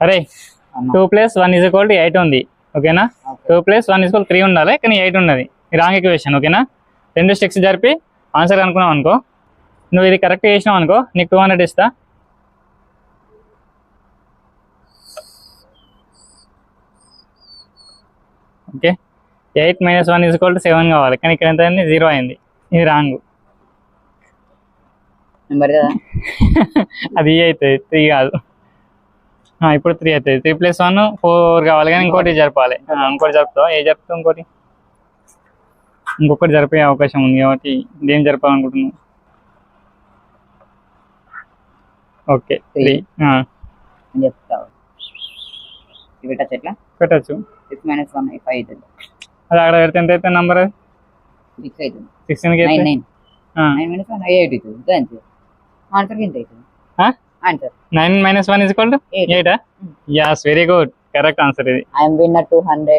అరే two plus one is equal to eight ఉంది ఓకేనా? Two plus one is equal three ఉండాలి కానీ ఎయిట్ ఉన్నది. రాంగ్ ఈక్వేషన్ ఓకేనా? రెండు స్టెక్స్ జరిపి ఆన్సర్ అనుకున్నావు అనుకో. నువ్వు ఇది కరెక్ట్ చేసినావు అనుకో నీకు టూ హండ్రెడ్ ఇస్తా. Okay? Eight minus one is equal to seven కావాలి కానీ ఇక్కడ ఎంత అయింది? జీరో అయింది. ఇది రాంగ్ అది అవుతుంది త్రీ కాదు. ఇప్పుడు త్రీ అవుతుంది త్రీ ప్లస్ వన్ ఫోర్ కావాలి కానీ ఇంకోటి జరపాలి. ఇంకోటి జరుపుతావు? ఏ జరుపుతావు ఇంకోటి? ఇంకొకటి జరిపే అవకాశం ఉంది కాబట్టి ఇదేం జరపాలనుకుంటున్నావు? ఓకే త్రీ చెప్తావు టచ్ ఎట్లా? పెట్టచ్చు. సిక్స్ మైనస్ వన్ ఫైవ్ అవుతుంది అది అక్కడ పెడితే ఎంత అవుతుంది నంబర్ సిక్స్ అవుతుంది. సిక్స్టీన్కి nine nine nine minus one eight అవుతుంది. ఇదే అంతే ఆన్సర్ ఎంత అవుతుంది? Answer nine minus one is equal to. Eight? Yes very good correct answer ఇది. I'm winner two hundred